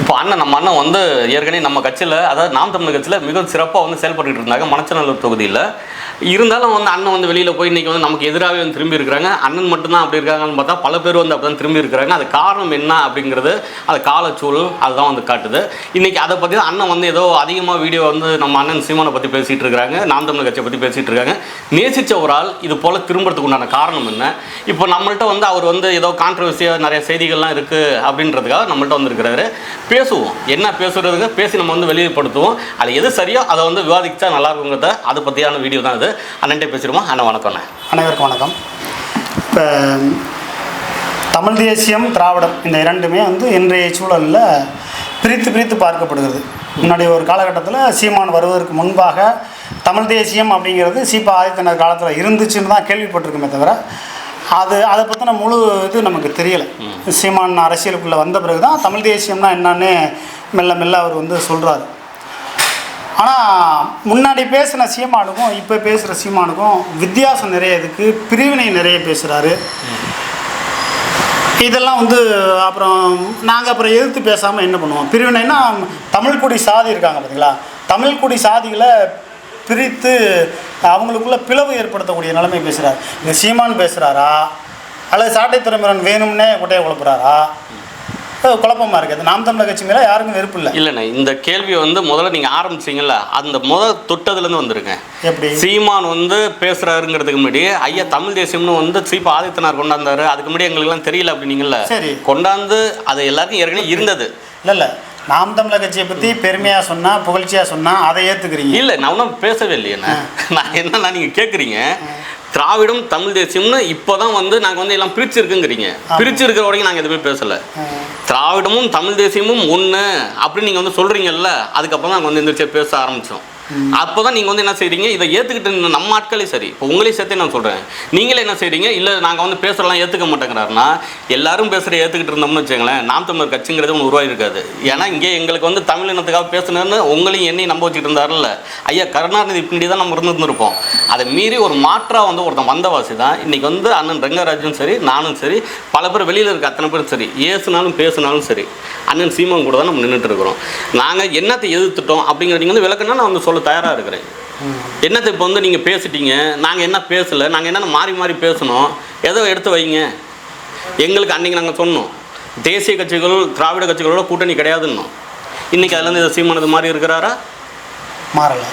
இப்போ அண்ணன் நம்ம அண்ணன் வந்து ஏற்கனவே நம்ம கட்சியில் அதாவது நாம் தமிழ் கட்சியில் மிக சிறப்பாக வந்து செயல்பட்டுட்டு இருந்தாங்க மணச்சநல்லூர் தொகுதியில். இருந்தாலும் வந்து அண்ணன் வந்து வெளியில் போய் இன்றைக்கி வந்து நமக்கு எதிராகவே வந்து திரும்பி இருக்கிறாங்க. அண்ணன் மட்டும்தான் அப்படி இருக்காங்கன்னு பார்த்தா பல பேர் வந்து அப்படி தான் திரும்பி இருக்கிறாங்க. அது காரணம் என்ன அப்படிங்கிறது அது காலச்சூழல் அதுதான் வந்து காட்டுது. இன்றைக்கி அதை பற்றி தான் அண்ணன் வந்து ஏதோ அதிகமாக வீடியோ வந்து நம்ம அண்ணன் சீமானை பற்றி பேசிகிட்டு இருக்கிறாங்க நாம் தமிழ் கட்சியை பற்றி பேசிகிட்டு இருக்காங்க. நேசித்த ஒரு ஆள் இது போல் திரும்புறதுக்கு உண்டான காரணம் என்ன? இப்போ நம்மள்கிட்ட வந்து அவர் வந்து ஏதோ கான்ட்ரவர்சியாக நிறைய செய்திகள்லாம் இருக்குது அப்படின்றதுக்காக நம்மள்கிட்ட வந்திருக்கிறாரு. பேசுவோம். என்ன பேசுகிறதுங்க பேசி நம்ம வந்து வெளிப்படுத்துவோம். அது எது சரியோ அதை வந்து விவாதிச்சா நல்லா இருக்குங்கிறத அதை பற்றியான வீடியோ தான் இது அண்ணன்ட்டே பேசிடுவோம். அண்ணன் வணக்கம் அண்ணன் அனைவருக்கும் வணக்கம். இப்போ தமிழ் தேசியம் திராவிடம் இந்த இரண்டுமே வந்து இன்றைய சூழலில் பிரித்து பிரித்து பார்க்கப்படுகிறது. முன்னாடி ஒரு காலகட்டத்தில் சீமான் வருவதற்கு முன்பாக தமிழ் தேசியம் அப்படிங்கிறது சீப்பா ஆதித்தனர் காலத்தில் இருந்துச்சுன்னு தான் கேள்விப்பட்டிருக்குமே தவிர அது அதை பற்றின முழு இது நமக்கு தெரியலை. சீமான் அரசியலுக்குள்ளே வந்த பிறகு தான் தமிழ் தேசியம்னா என்னன்னு மெல்ல மெல்ல அவர் வந்து சொல்கிறாரு ஆனால் முன்னாடி பேசின சீமானுக்கும் இப்போ பேசுகிற சீமானுக்கும் வித்தியாசம் நிறைய இதுக்கு பிரிவினை நிறைய பேசுகிறாரு இதெல்லாம் வந்து அப்புறம் நாங்கள் அப்புறம் எதிர்த்து பேசாமல் என்ன பண்ணுவோம்? பிரிவினைனா தமிழ்குடி சாதி இருக்காங்க பார்த்தீங்களா தமிழ்குடி சாதிகளை பிரித்து அவங்களுக்குள்ள பிளவு ஏற்படுத்தக்கூடிய நிலைமை பேசுகிறார் இது சீமான் பேசுகிறாரா அல்லது சாட்டை திறமையன் வேணும்னே குட்டையை குழப்புறாரா? குழப்பமாக இருக்குது நாம் தமிழர் கட்சி மேலே யாருக்கும் வெறுப்பு இல்லை. இல்லைண்ணே இந்த கேள்வியை வந்து முதல்ல நீங்கள் ஆரம்பிச்சீங்கல்ல அந்த முத தொட்டதுலேருந்து வந்துருங்க. எப்படி? சீமான் வந்து பேசுறாருங்கிறதுக்கு முன்னாடி ஐயா தமிழ் தேசியம்னு வந்து சீப்பா ஆதித்தனார் கொண்டாந்தாரு. அதுக்கு முன்னாடி எங்களுக்குலாம் தெரியல அப்படின்னீங்கல்ல. சரி. கொண்டாந்து அது எல்லாருக்கும் ஏற்கனவே இருந்தது. இல்லை இல்லை. நாம் தமிழர் கட்சியை பற்றி பெருமையாக சொன்னால் புகழ்ச்சியாக சொன்னால் அதை ஏற்றுக்கிறீங்க இல்ல நான் ஒன்றும் பேசவே இல்லையேண்ணே நான் என்னன்னா நீங்க கேட்குறீங்க திராவிடம் தமிழ் தேசியம்னு இப்போதான் வந்து நாங்கள் வந்து எல்லாம் பிரிச்சிருக்குங்கிறீங்க. பிரிச்சு இருக்கிற வரைக்கும் நாங்கள் எதுவுமே பேசல. திராவிடமும் தமிழ் தேசியமும் ஒன்று அப்படின்னு நீங்கள் வந்து சொல்கிறீங்கல்ல அதுக்கப்புறம் நாங்கள் வந்து எந்திரிச்சு பேச ஆரம்பித்தோம் அப்போதான் நீங்கள் வந்து என்ன செய்றீங்க? இதை ஏற்றுக்கிட்டு நம்ம ஆட்களே சரி. இப்போ உங்களையும் சேர்த்து நான் சொல்கிறேன் நீங்களே என்ன செய்றீங்க? இல்லை நாங்கள் வந்து பேசுகிறலாம் ஏற்றுக்க மாட்டேங்கிறாருன்னா எல்லாரும் பேசுகிற ஏற்றுக்கிட்டு இருந்தோம்னு வச்சுங்களேன் நாம் தமிழர் கட்சிங்கிறது ஒன்று உருவாயிருக்காது. ஏன்னா இங்கே எங்களுக்கு வந்து தமிழ் இனத்துக்காக பேசணும்னு உங்களையும் என்னையும் நம்ப வச்சுக்கிட்டு இருந்தாருல்ல. ஐயா கருணாநிதி பின்னாடி தான் நம்ம இருந்திருந்திருப்போம். அதை மீறி ஒரு மாற்றாக வந்து ஒருத்தன் வந்தவாசி தான். இன்னைக்கு வந்து அண்ணன் ரங்கராஜும் சரி நானும் சரி பல பேர் வெளியில் இருக்க அத்தனை பேரும் சரி. ஏசுனாலும் பேசுனாலும் சரி. அண்ணன் சீமான் கூட தான் நம்ம நின்றுட்டு இருக்கிறோம் நாங்கள் என்னத்தை எதிர்த்துட்டோம் அப்படிங்கிறது நீங்கள் வந்து விளக்குனா நான் வந்து சொல்ல தயாராக இருக்கிறேன். என்னத்தை இப்போ வந்து நீங்கள் பேசிட்டீங்க? நாங்கள் என்ன பேசலை? நாங்கள் என்னென்ன மாறி மாறி பேசணும். ஏதோ எடுத்து வைங்க. எங்களுக்கு அன்றைக்கி நாங்கள் சொன்னோம். தேசிய கட்சிகள் திராவிட கட்சிகளோட கூட்டணி கிடையாதுன்னோம். இன்றைக்கி அதுலேருந்து சீமானது மாதிரி இருக்கிறாரா? மாறலை.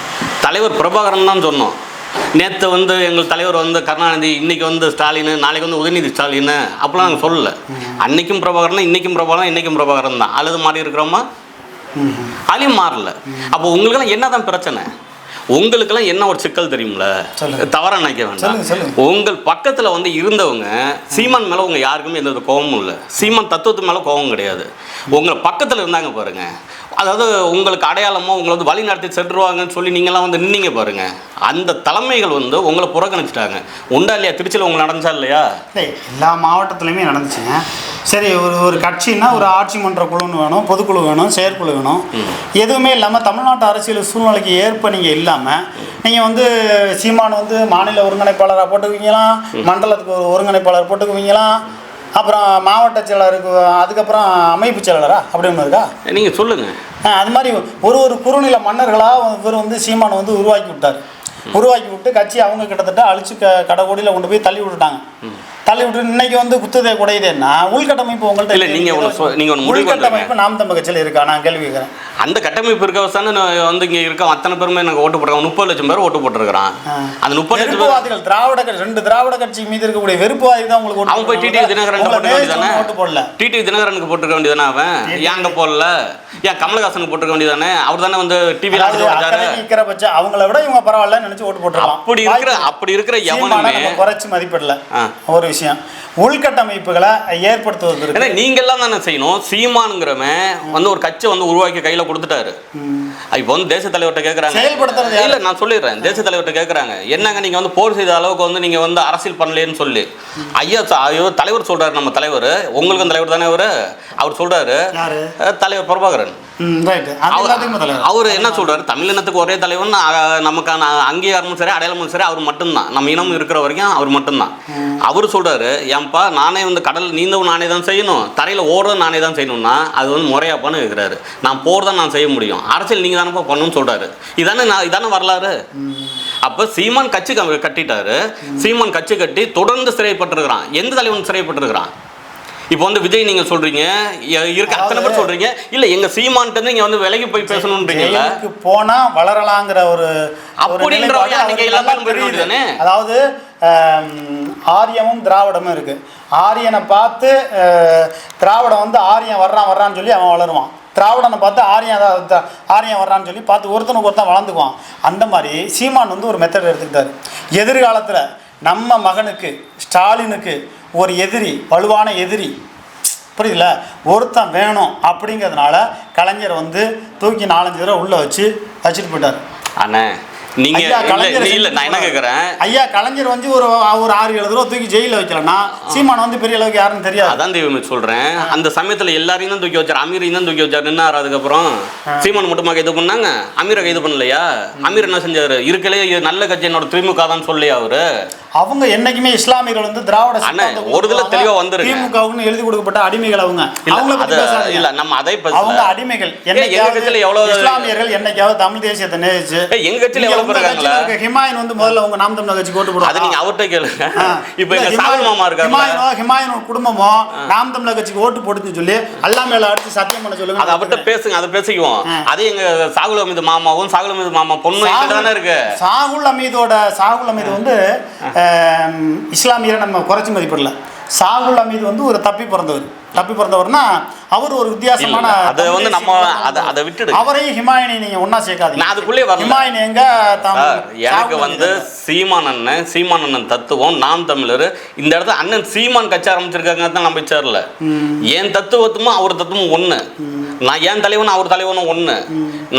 தலைவர் பிரபாகரன் தான் சொன்னோம். நேற்று வந்து எங்கள் தலைவர் வந்து கருணாநிதி இன்னைக்கு வந்து ஸ்டாலின் நாளைக்கு வந்து உதயநிதி ஸ்டாலின் அப்போலாம் நாங்கள் சொல்லல. அன்னைக்கும் பிரபாகரன் இன்னைக்கும் பிரபாகரன் இன்னைக்கும் பிரபாகரன் தான். அல்லது மாறி இருக்கிறோமா? அதுலேயும் மாறல. அப்போ உங்களுக்கெல்லாம் என்னதான் பிரச்சனை? உங்களுக்கெல்லாம் என்ன ஒரு சிக்கல் தெரியும்ல. தவறா நினைக்க வேண்டாம். உங்கள் பக்கத்தில் வந்து இருந்தவங்க சீமான் மேலே உங்க யாருக்குமே எந்த கோபமும் இல்லை. சீமான் தத்துவத்து மேலே கோபம் கிடையாது. உங்களை பக்கத்தில் இருந்தாங்க பாருங்க. அதாவது உங்களுக்கு அடையாளமோ உங்களை வந்து வழி நடத்தி சென்றுருவாங்கன்னு சொல்லி நீங்களாம் வந்து நின்னீங்க பாருங்க. அந்த தலைமைகள் வந்து உங்களை புறக்கணிச்சிட்டாங்க. உண்டா இல்லையா? திருச்சியில் உங்களுக்கு நடந்துச்சா இல்லையா? இல்லை எல்லா மாவட்டத்துலையுமே நடந்துச்சுங்க. சரி ஒரு ஒரு கட்சின்னா ஒரு ஆட்சி மன்ற குழுன்னு வேணும் பொதுக்குழு வேணும் செயற்குழு வேணும். எதுவுமே இல்லாமல் தமிழ்நாட்டு அரசியல் சூழ்நிலைக்கு ஏற்ப நீங்கள் இல்லாமல் நீங்கள் வந்து சீமான் வந்து மாநில ஒருங்கிணைப்பாளராக போட்டுக்குவீங்களாம் மண்டலத்துக்கு ஒரு ஒருங்கிணைப்பாளர் போட்டுக்குவீங்களாம் அப்புறம் மாவட்ட செயலருக்கு அதுக்கப்புறம் அமைப்பு செயலரா? அப்படி ஒன்று இருக்கா? நீங்கள் சொல்லுங்கள் அது மாதிரி ஒரு ஒரு குறுநில மன்னர்களாக இவர் வந்து சீமானை வந்து உருவாக்கி விட்டார். உருவாக்கி விட்டு கட்சி அவங்க கிட்டத்தட்ட அழிச்சு க கடைக்கோடியில் கொண்டு போய் தள்ளி விட்டுட்டாங்க. தள்ளி விட்டு இன்னைக்கு வந்து குத்துதே குடையுதேன்னா உள்கட்டமைப்பு உங்கள்கிட்ட இல்ல, நீங்க ஒண்ணு சொ- நீங்க ஒண்ணு முடிவுக்கு உள்கட்டமைப்பு நாம் தமிழ் கட்சியில் இருக்கா? நான் கேள்வி கேட்குறேன். அந்த கட்டமைப்பு இருக்கவசான வந்து இங்கே இருக்க அத்தனை பேருமே எனக்கு ஓட்டு போட்டிருக்காங்க. முப்பது லட்சம் பேர் ஓட்டு போட்டிருக்கிறான். அந்த முப்பது லட்சம் பேர் திராவிட கட்சி ரெண்டு திராவிட கட்சி மீது இருக்கக்கூடிய வெறுப்புவாதி தான் உங்களுக்கு அவன் போய் போடுறாங்க. தினகரன் போட்டுக்க வேண்டியதானே ஓட்டு போடல. டிடிவி தினகரனுக்கு போட்டுக்க வேண்டியதானே அவன்? ஏன் அங்க போடல? ஏன் கமலஹாசனுக்கு போட்டுக்க வேண்டியதானே அவர் தானே வந்து டிவியில் இக்கிற பட்சம் அவங்கள விட இவங்க பரவாயில்லன்னு நினைச்சு ஓட்டு போட்டுருக்கலாம் அப்படி இருக்கிற அப்படி இருக்கிற எவனுமே குறைச்சி மதிப்பிடல. ஒரு விஷயம். உள்கட்டமைப்புகளை ஏற்படுத்துவதற்கு ஏன்னா தானே செய்யணும். சீமானுங்கிறவன் வந்து ஒரு கட்சி வந்து உருவாக்கி கையில கொடுத்துட்டாரு. இப்போ வந்து தேச தலைவர்கிட்ட கேக்குறாங்க. செயல்படுத்துறது? இல்ல நான் சொல்லிடுறேன். தேச தலைவர்கிட்ட கேக்குறாங்க. என்னங்க நீங்க வந்து போர் செய்த அளவுக்கு வந்து நீங்க வந்து அரசியல் பண்ணலேன்னு சொல்லி. ஐயா ஐயோ தலைவர் சொல்றாரு நம்ம தலைவர். உங்களுக்கும் தலைவர் தானே அவரு? அவர் அஹ், தலைவர் பிரபாகரன். தலைவர். அவர் என்ன சொல்றாரு? தமிழினத்துக்கு ஒரே தலைவன் அஹ், நமக்கான அங்கீகாரமும் சரி அடையாளமும் சரி அவர் மட்டும்தான். நம்ம இனம் இருக்கிற வரைக்கும் அவர் மட்டும்தான். அவர் சொல்றாரு என் ஏன்பா நானே வந்து கடல் நீந்தவும் நானே தான் செய்யணும் தரையில் ஓடுறதும் நானே தான் செய்யணும்னா அது வந்து முறையாப்பான்னு கேட்குறாரு நான் போகிறதான் நான் செய்ய முடியும். அரசியல் நீங்கள் தானப்பா பண்ணணும்னு சொல்கிறாரு இதானே நான் இதானே வரலாறு? அப்போ சீமான் கட்சி கட்டிட்டாரு. சீமான் கட்சி கட்டி தொடர்ந்து சிறைப்பட்டிருக்கிறான் எந்த தலைவன் சிறைப்பட்டிருக்கிறான் இப்போ வந்து விஜய் நீங்க சொல்றீங்க இருக்க அத்தனை பேர் சொல்றீங்க. இல்ல எங்க சீமான்ட்டு இருந்து இங்க வந்து விலகி போய் பேசணும்ன்றீங்கல்ல ஜெயிலுக்கு போனா வளரலாங்கிற ஒரு அப்படின்ற? அதாவது ஆரியமும் திராவிடமும் இருக்குது ஆரியனை பார்த்து திராவிடம் வந்து ஆரியன் வர்றான் வர்றான்னு சொல்லி அவன் வளருவான். திராவிடனை பார்த்து ஆரியன் ஆரியம் வர்றான்னு சொல்லி பார்த்து ஒருத்தனுக்கு ஒருத்தன் வளர்ந்துக்குவான். அந்த மாதிரி சீமான் வந்து ஒரு மெத்தட் எடுத்துக்கிட்டார். எதிர்காலத்தில் நம்ம மகனுக்கு ஸ்டாலினுக்கு ஒரு எதிரி வலுவான எதிரி புரியுதுல? ஒருத்தன் வேணும் அப்படிங்கிறதுனால கலைஞர் வந்து தூக்கி நாலஞ்சு தடவை உள்ளே வச்சு வச்சுட்டு போயிட்டார். அண்ணே நீங்க இல்ல நான் என்ன. கேக்குறேன்? ஐயா கலைஞர் வந்து ஒரு ஒரு ஆறு ஏழு தடவை தூக்கி ஜெயிலில் வைக்கலன்னா சீமான் வந்து பெரிய அளவுக்கு யாருன்னு தெரியாது. அதான் தெய்வம் சொல்றேன். அந்த சமயத்துல எல்லாரையும் தான் தூக்கி வச்சார். அமீரையும் தான் தூக்கி வச்சார். நின்னாரு அதுக்கப்புறம். சீமான் மட்டுமா கைது பண்ணாங்க? அமீரை கைது பண்ணலையா? அமீர் என்ன செஞ்சாரு? இருக்கலே நல்ல கட்சி என்னோட திமுக தான் சொல்லியா அவரு. அவங்க என்னைக்குமே இஸ்லாமியர்கள் வந்து திராவிட ஒரு இதுல. தெளிவா வந்துருங்க. திமுகவுக்குன்னு எழுதி கொடுக்கப்பட்ட அடிமைகள் அவங்க. இல்ல நம்ம அதை அவங்க அடிமைகள். எங்க கட்சியில எவ்வளவு- இஸ்லாமியர்கள் என்னைக்காவது தமிழ் தேசியத்தை நேசிச்சு எங்க கட்சியில எவ்வளவு இருக்காங்களா? இருக்க ஹிமாயன் வந்து முதல்ல உங்க நாம் தமிழர் கட்சிக்கு ஓட்டு போடுவாங்க அது நீங்க அவர்கிட்ட கேளுங்க. இப்ப இல்ல, எங்க சாகுல் மாமா இருக்காரு ஹிமாயனோ ஹிமாயனோ குடும்பமோ நாம் தமிழர் கட்சிக்கு ஓட்டு போட்டுன்னு சொல்லி அல்லா மேல அடிச்சு சத்தியம் பண்ண சொல்லுங்க அது அவர்கிட்ட பேசுங்க அதை பேசிக்குவோம். அதே எங்க சாகுல் அமீது மாமாவும் சாகுல் அமீது மாமா பொண்ணு எங்க தானே இருக்கு? சாகுல் அமீதோட சாகுல் அமீது வந்து இஸ்லாமியரை நம்ம குறைச்சி மதிப்பிடல. சாகுல் அமீது வந்து ஒரு தப்பி பிறந்தவர். தப்பி பிறந்தவர்னா அவர் ஒரு வித்தியாசமான அதை வந்து நம்ம அதை அதை விட்டுடு அவரையும் ஹிமாயினி நீங்க ஒண்ணா சேர்க்காதீங்க. அதுக்குள்ளே. ஹிமாயினி எங்க எனக்கு வந்து. சீமான் அண்ணன் சீமான் அண்ணன் தத்துவம் நாம் தமிழர். இந்த இடத்துல அண்ணன் சீமான் கட்சி ஆரம்பிச்சிருக்காங்க தான் நம்ம சேரல என் தத்துவத்துமும் அவர் தத்துவமும் ஒண்ணு. நான் என் தலைவனும் அவர் தலைவனும் ஒண்ணு.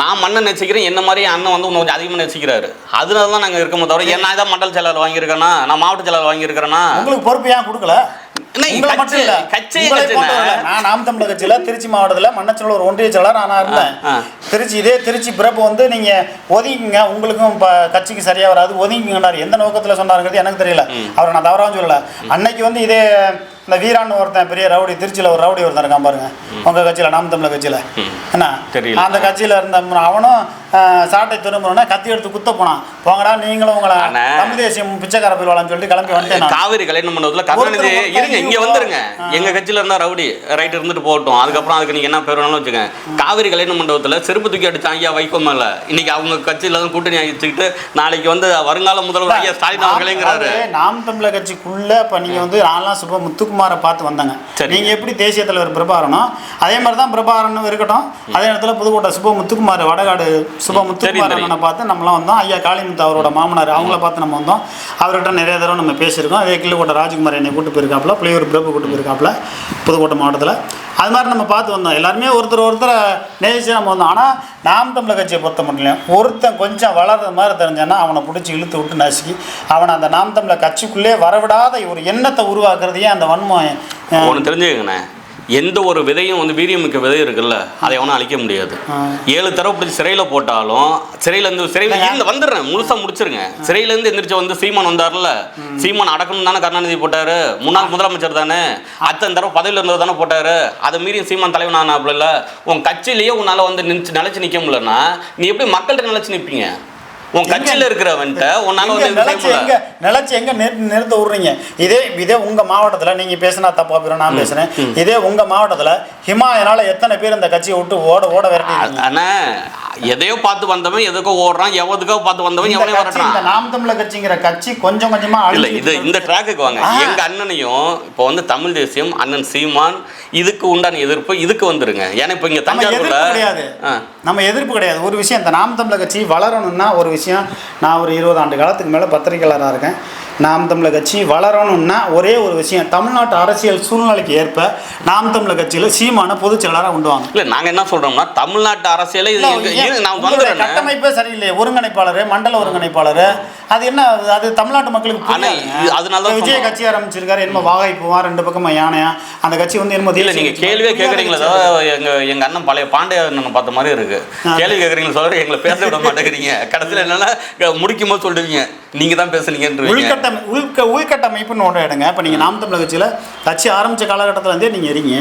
நான் மண்ணை நேசிக்கிறேன் என்ன மாதிரி அண்ணன் வந்து கொஞ்சம் அதிகமாக நேசிக்கிறாரு. அதனால தான் நாங்கள் இருக்கோம் தவிர ஏன் நான் ஏதாவது மண்டல செயலாளர் வாங்கியிருக்கேனா? நான் மாவட்ட செயலாளர் வாங்கியிருக்கிறேனா உங்களுக்கு பொறுப்பு ஏன் கொடுக்கல? உங்களை உங்களை நாம் தமிழர் கட்சியில திருச்சி மாவட்டத்துல மன்னச்சநல்லூர் ஒரு ஒன்றிய செயலாளர் நான் இருந்தேன். திருச்சி இதே திருச்சி பிறப்பு வந்து நீங்க ஒதுங்கிங்க. உங்களுக்கும் கட்சிக்கு சரியா வராது. ஒதுங்கிங்கன்னாரு. எந்த நோக்கத்துல சொன்னாருங்கிறது எனக்கு தெரியல. அவரை நான் தவறாகவும் சொல்லல. அன்னைக்கு வந்து இதே இந்த வீரான்னு ஒருத்தன் பெரிய ரவுடி திருச்சியில ஒரு ரவுடி ஒருத்தன் இருக்கான் பாருங்க. உங்க கட்சியில நாம் தமிழர் கட்சியில. என்ன? தெரியல. அந்த கட்சியில இருந்த அவனும் சாட்டை திரும்பணும்னா கத்தி எடுத்து குத்த போனான். போங்கடா நீங்களும் உங்களை. தமிழ் தேசியம் பிச்சைக்கார போயிடலாம்னு சொல்லிட்டு கிளம்பி வந்துட்டேன். காவிரி கல்யாணம் கருணாநிதி ஒருத்தர் இருங்க இங்க வந்துருங்க. எங்க கட்சியில இருந்தா ரவுடி ரைட் இருந்துட்டு போகட்டும். அதுக்கப்புறம் அதுக்கு நீங்க என்ன பேர் வேணாலும் வச்சுக்கோங்க. காவிரி கல்யாண மண்டபத்துல செருப்பு தூக்கி அடிச்ச ஐயா வைக்கோ மேல. இன்னைக்கு அவங்க கட்சியில தான் கூட்டணி வச்சுக்கிட்டு நாளைக்கு வந்து வருங்கால முதல்வர் ஐயா ஸ்டாலின் அவர்களேங்கிறாரு நாம் தமிழர் கட்சிக்குள்ள இப்ப நீங்க வந்து நான்லாம் சுப முத்துக்குமாரை பார்த்து வந்தாங்க. நீங்க எப்படி தேசிய தலைவர் பிரபாரனோ அதே மாதிரி தான் பிரபாரனும் இருக்கட்டும் அதே நேரத்துல புதுக்கோட்டை சுப முத்துக்குமார் வடகாடு சுப முத்துக்குமார் பார்த்து நம்மளாம் வந்தோம். ஐயா காளிமுத்து அவரோட மாமனார் அவங்கள பார்த்து நம்ம வந்தோம். அவர்கிட்ட நிறைய தடவை நம்ம பேசியிருக்கோம். அதே கிள்ளுக்கோட்டை ராஜ்குமார் என்னை கூட்டு போயிருக்காப்புல. புளியூர் பிரபு கூட்டு இருக்காப்புல புதுக்கோட்டை மாவட்டத்தில். அது மாதிரி நம்ம பார்த்து வந்தோம். எல்லாருமே ஒருத்தர் ஒருத்தரை நேசிச்சு நம்ம வந்தோம். ஆனால் நாம் தமிழர் கட்சியை பொறுத்த மட்டும் ஒருத்தன் கொஞ்சம் வளர்ற மாதிரி தெரிஞ்சானா அவனை பிடிச்சி இழுத்து விட்டு நசுக்கி அவனை அந்த நாம் தமிழர் கட்சிக்குள்ளே வரவிடாத ஒரு எண்ணத்தை உருவாக்குறதையே அந்த வன்மம் ஒன்று தெரிஞ்சுக்கங்கண்ணே எந்த ஒரு விதையும் வந்து வீரியமிக்க விதை இருக்குல்ல அதை எவனும் அழிக்க முடியாது. ஏழு தடவை பிடிச்சி சிறையில் போட்டாலும் சிறையிலேருந்து சிறையில் இருந்து வந்துடுறேன் முழுசாக முடிச்சிருங்க. சிறையிலேருந்து எந்திரிச்சு வந்து சீமான் வந்தார்ல சீமான் அடக்கணும் தானே கருணாநிதி போட்டாரு முன்னாள் முதலமைச்சர் தானே அத்தனை தடவை பதவியில் இருந்தது தானே போட்டாரு அதை மீறி சீமான் தலைவன் ஆனாப்புல உன் கட்சியிலேயே உன்னால் வந்து நினைச்சு நிலைச்சு நிற்க முடியலன்னா நீ எப்படி மக்கள்கிட்ட நிலைச்சு நிற்பீங்க உன் கட்சியில் இருக்கிறவன்ட்ட உன்னால வந்து நிலச்சி எங்க நிலச்சி எங்க நிறு- நிறுத்த விடுறீங்க? இதே இதே உங்க மாவட்டத்துல நீங்க பேசினா தப்பா போயிடும் நான் பேசுறேன். இதே உங்க மாவட்டத்துல ஹிமாயனால எத்தனை பேர் இந்த கட்சியை விட்டு ஓட ஓட விரட்டி அண்ணா எதையோ பார்த்து வந்தவன் எதுக்கோ ஓடுறான் எவதுக்கோ பார்த்து வந்தவன் எவனே கட்சி இந்த வரட்டான் நாம் தமிழர் கட்சிங்கிற கட்சி கொஞ்சம் கொஞ்சமா இல்ல இது இந்த ட்ராக்குக்கு வாங்க. எங்க அண்ணனையும் இப்போ வந்து தமிழ் தேசியம் அண்ணன் சீமான் இதுக்கு உண்டான எதிர்ப்பு இதுக்கு வந்துருங்க. ஏன்னா இப்போ இங்க தஞ்சாவூர்ல. நம்ம எதிர்ப்பு கிடையாது. ஒரு விஷயம் இந்த நாம் தமிழர் கட்சி வளரணும்னா ஒரு விஷயம். நான் ஒரு இருபது ஆண்டு காலத்துக்கு மேலே பத்திரிகையாளராக இருக்கேன். நாம் தமிழர் கட்சி வளரணும்னா ஒரே ஒரு விஷயம். தமிழ்நாட்டு அரசியல் சூழ்நிலைக்கு ஏற்ப நாம் தமிழர் கட்சியில் சீமான பொதுச் செயலாளராக கொண்டு வாங்க. இல்ல நாங்க என்ன சொல்றோம்னா தமிழ்நாட்டு அரசியல கட்டமைப்பே சரியில்லை ஒருங்கிணைப்பாளர் மண்டல ஒருங்கிணைப்பாளர். அது என்ன அது தமிழ்நாட்டு மக்களுக்கு அதனால விஜய். கட்சி ஆரம்பிச்சிருக்காரு. என்னமோ வாகை போவான் ரெண்டு பக்கமா யானையா. அந்த கட்சி வந்து என்னமோ இல்ல தேசிய நீங்க கட்சி. கேள்வியே. அதாவது எங்க எங்க அண்ணன் பழைய பாண்டிய பார்த்த மாதிரி இருக்கு. கேள்வி கேக்குறீங்களா சொல்ற எங்களை பேச விட மாட்டேங்கிறீங்க. கடைசியில என்னால முடிக்கும் போது சொல்லுவீங்க. நீங்க தான் பேசுனீங்கன்றீங்க. உள்கட்டமை உள்க உள்கட்டமைப்புன்னு ஒன்று எடுங்க. இப்போ நீங்கள் நாம் தமிழர் கட்சியில் கட்சி ஆரம்பித்த காலகட்டத்தில் இருந்தே நீங்கள் இருக்கீங்க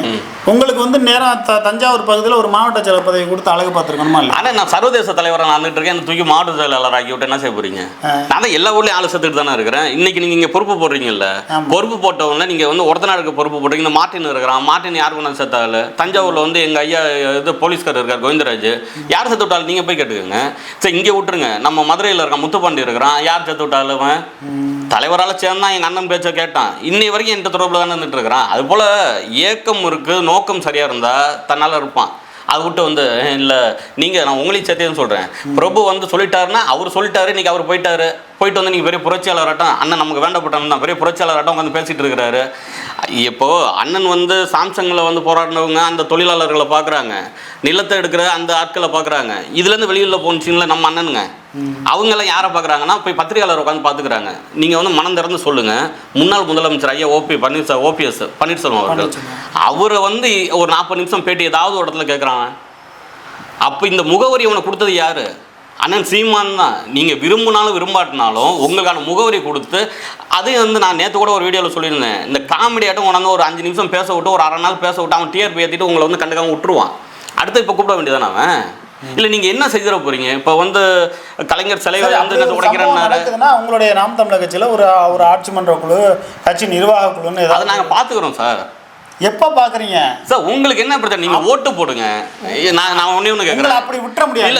உங்களுக்கு வந்து நேரம் த தஞ்சாவூர் பகுதியில் ஒரு மாவட்ட செயலர் பதவி கொடுத்து அழகு பார்த்துருக்கணுமா இல்லை ஆனா நான் சர்வதேச தலைவராக நடந்துட்டு இருக்கேன். தூக்கி மாவட்ட செயலாளர் ஆக்கி விட்டு என்ன செய்ய போறீங்க? நான் தான் எல்லா ஊர்லயும் ஆளு செத்துட்டு தானே இருக்கிறேன். இன்னைக்கு நீங்க இங்க பொறுப்பு போடுறீங்கல்ல. பொறுப்பு போட்டவொடனே நீங்க வந்து ஒருத்தநாடுக்கு பொறுப்பு போடுறீங்க இந்த மார்ட்டின் இருக்கிறான். மார்ட்டின் யாருக்கு கொண்டு செத்த ஆளு? தஞ்சாவூர்ல வந்து எங்க ஐயா இது போலீஸ்கார் இருக்கார் கோவிந்தராஜ். யார் செத்து விட்டாலும் நீங்க போய் கேட்டுக்கோங்க. சரி இங்கே விட்டுருங்க. நம்ம மதுரையில் இருக்க முத்துப்பாண்டி இருக்கிறான். யார் செத்து விட்டாலும் தலைவரால் தலைவரால் சேர்ந்தான் எங்கள் அண்ணன் பேச்சை கேட்டான். இன்னை வரைக்கும் என்கிட்ட தொடர்பில் தானே இருந்துட்டு இருக்கிறான். அது போல் ஏக்கம் இருக்குது நோக்கம் சரியாக இருந்தால் தன்னால் இருப்பான். அதை விட்டு வந்து இல்லை நீங்கள் நான் உங்களையும் சேர்த்தேன்னு சொல்கிறேன் பிரபு வந்து சொல்லிட்டாருன்னா அவர் சொல்லிட்டாரு இன்னைக்கு அவர் போயிட்டாரு. போயிட்டு வந்து நீங்கள் பெரிய புரட்சியாளராட்டம் அண்ணன் நமக்கு வேண்டப்பட்டவன் தான். பெரிய புரட்சியாளராட்டம் உட்காந்து பேசிட்டு இருக்கிறாரு இப்போ அண்ணன் வந்து சாம்சங்கில் வந்து போராடினவங்க அந்த தொழிலாளர்களை பார்க்குறாங்க நிலத்தை எடுக்கிற அந்த ஆட்களை பார்க்குறாங்க இதுலேருந்து வெளியில் போனுச்சிங்களா நம்ம அண்ணனுங்க. அவங்கெல்லாம் யாரை பார்க்குறாங்கன்னா போய் பத்திரிகையாளர் உட்காந்து பார்த்துக்கிறாங்க நீங்கள் வந்து மனம் திறந்து சொல்லுங்கள் முன்னாள் முதலமைச்சர் ஐயா ஓபி பன்னீர்செல்வம் ஓபிஎஸ் பன்னீர்செல்வம் அவர்கள். அவரை வந்து ஒரு நாற்பது நிமிஷம் பேட்டி ஏதாவது ஒரு இடத்துல கேட்குறாங்க அப்போ இந்த முகவரி உனக்கு கொடுத்தது யாரு? அண்ணன் சீமான் தான். நீங்கள் விரும்பினாலும் விரும்பாட்டினாலும் உங்களுக்கான முகவரி கொடுத்து அதையும் வந்து நான் நேற்று கூட ஒரு வீடியோவில் சொல்லியிருந்தேன். இந்த காமெடி ஆட்டம் உடனே ஒரு அஞ்சு நிமிஷம் பேச விட்டு ஒரு அரை நாள் பேச விட்டு அவன் டிஆர்பி ஏற்றிட்டு உங்களை வந்து கண்டுக்காம விட்டுருவான். அடுத்து இப்போ கூப்பிட வேண்டியதானே அவன்? இல்லை நீங்கள் என்ன செய்திட போறீங்க? இப்போ வந்து கலைஞர் சிலை சரி, வந்து அப்படி என்னது ஒரு சம்பவம் உடைக்கிறேன்னாரு நடக்குதுன்னா உங்களுடைய நாம் தமிழர் கட்சியில் ஒரு ஒரு ஆட்சி மன்ற குழு கட்சி நிர்வாக குழுன்னு அதை நாங்கள் பார்த்துக்குறோம் சார். எப்போ பார்க்குறீங்க சார் உங்களுக்கு என்ன பிரச்சனை? நீங்கள் ஓட்டு போடுங்க. நான் நான் ஒன்றே ஒன்று கேட்குறேன் அப்படி விட்டுற முடியாது.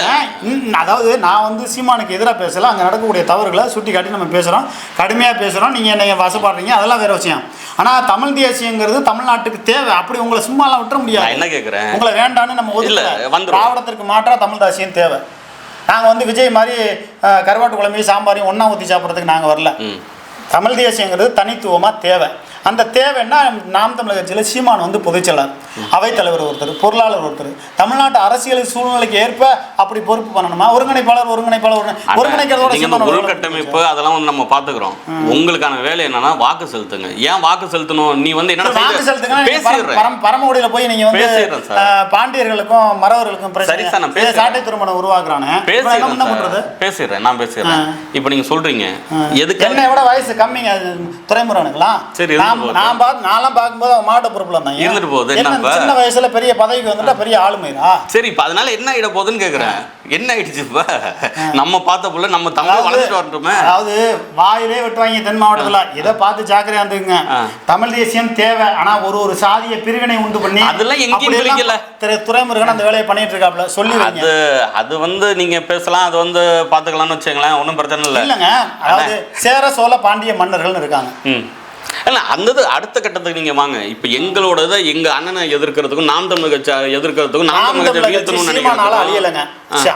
அதாவது நான் வந்து சீமானுக்கு எதிராக பேசல அங்கே நடக்கக்கூடிய தவறுகளை சுட்டி காட்டி நம்ம பேசுகிறோம் கடுமையாக பேசுகிறோம் நீங்கள் என்னை வசப்படுறீங்க அதெல்லாம் வேற விஷயம். ஆனால் தமிழ் தேசியங்கிறது தமிழ்நாட்டுக்கு தேவை. அப்படி உங்களை சும்மாலாம் விட்டுற முடியாது. என்ன கேட்குறேன் உங்களை வேண்டான்னு நம்ம ஒதுக்கல. வந்துரும். திராவிடத்திற்கு மாற்றா தமிழ் தேசியம் தேவை. நாங்கள் வந்து விஜய் மாதிரி கருவாட்டு குழம்பையும் சாம்பாரையும் ஒன்றா ஊற்றி சாப்பிட்றதுக்கு நாங்கள் வரல. தமிழ் தேசியங்கிறது தனித்துவமாக தேவை. அந்த தேவைன்னா நாம் தமிழர் கட்சியில் சீமான் வந்து பொதுச்செயலாளர் அவைத்தலைவர் ஒருத்தர் பொருளாளர் ஒருத்தர். தமிழ்நாட்டு அரசியல் சூழ்நிலைக்கு ஏற்ப அப்படி பொறுப்பு பண்ணணுமா? ஒருங்கிணைப்பாளர் ஒருங்கிணைப்பாளர் ஒருங்கிணைக்கிறதோட உள்கட்டமைப்பு அதெல்லாம் வந்து நம்ம பாத்துக்கிறோம் உங்களுக்கான வேலை என்னன்னா வாக்கு செலுத்துங்க. ஏன் வாக்கு செலுத்தணும்? நீ வந்து என்ன வாக்கு செலுத்துங்க நீங்க பரம்- பேசிடுறேன். பரம் பரமக்குடியில போய் நீங்க வந்து பாண்டியர்களுக்கும் மறவர்களுக்கும் பேசுறேன். சாட்டை திருமணம் உருவாக்குறானே. பேசிடுறேன் நான் பேசிடுறேன். ஆ. இப்போ நீங்க சொல்றீங்க. எதுக்கு என்னை விட வயசு கம்மிங்க துரைமுருகனுக்குலாம் சரி, நான் போகுது. நான் பார்த்து நான்லாம் பார்க்கும்போது அவன் மாவட்ட பொறுப்புல இருந்தாங்க இருந்துட்டு போகுது, என்ன? சின்ன வயசுல பெரிய பதவிக்கு வந்துட்டா பெரிய ஆளுமையா சரி இப்ப அதனால என்ன ஆயிட போகுதுன்னு கேக்குறேன். என்ன ஆயிடுச்சு இப்ப? நம்ம பார்த்த புள்ள நம்ம தமிழ் வளர்ந்துட்டு வரட்டுமே. அதாவது வாயிலே வெட்டுவாங்க தென் மாவட்டத்துல. இதை பார்த்து ஜாக்கிரதையா இருந்துங்க. தமிழ் தேசியம் தேவை. ஆனா ஒரு ஒரு சாதிய பிரிவினை உண்டு பண்ணி அதெல்லாம் எங்கேயும் அப்படியெல்லாம் பிரிக்கல. திரு துரைமுருகன் அந்த வேலையை பண்ணிட்டு இருக்காப்ல சொல்லி அது அது வந்து நீங்க பேசலாம் அது வந்து பாத்துக்கலாம்னு வச்சுங்களேன் ஒன்றும் பிரச்சனை இல்லை. இல்லைங்க. அதாவது சேர சோழ பாண்டிய மன்னர்கள்னு இருக்காங்க. இல்ல அந்த இது அடுத்த கட்டத்துக்கு நீங்க வாங்க. இப்ப எங்களோட இதை எங்க அண்ணனை எதிர்க்கிறதுக்கும் நாம் தமிழ் கட்சி எதிர்க்கிறதுக்கும் நாம் தமிழ் கட்சி சீமானால அழியலைங்க.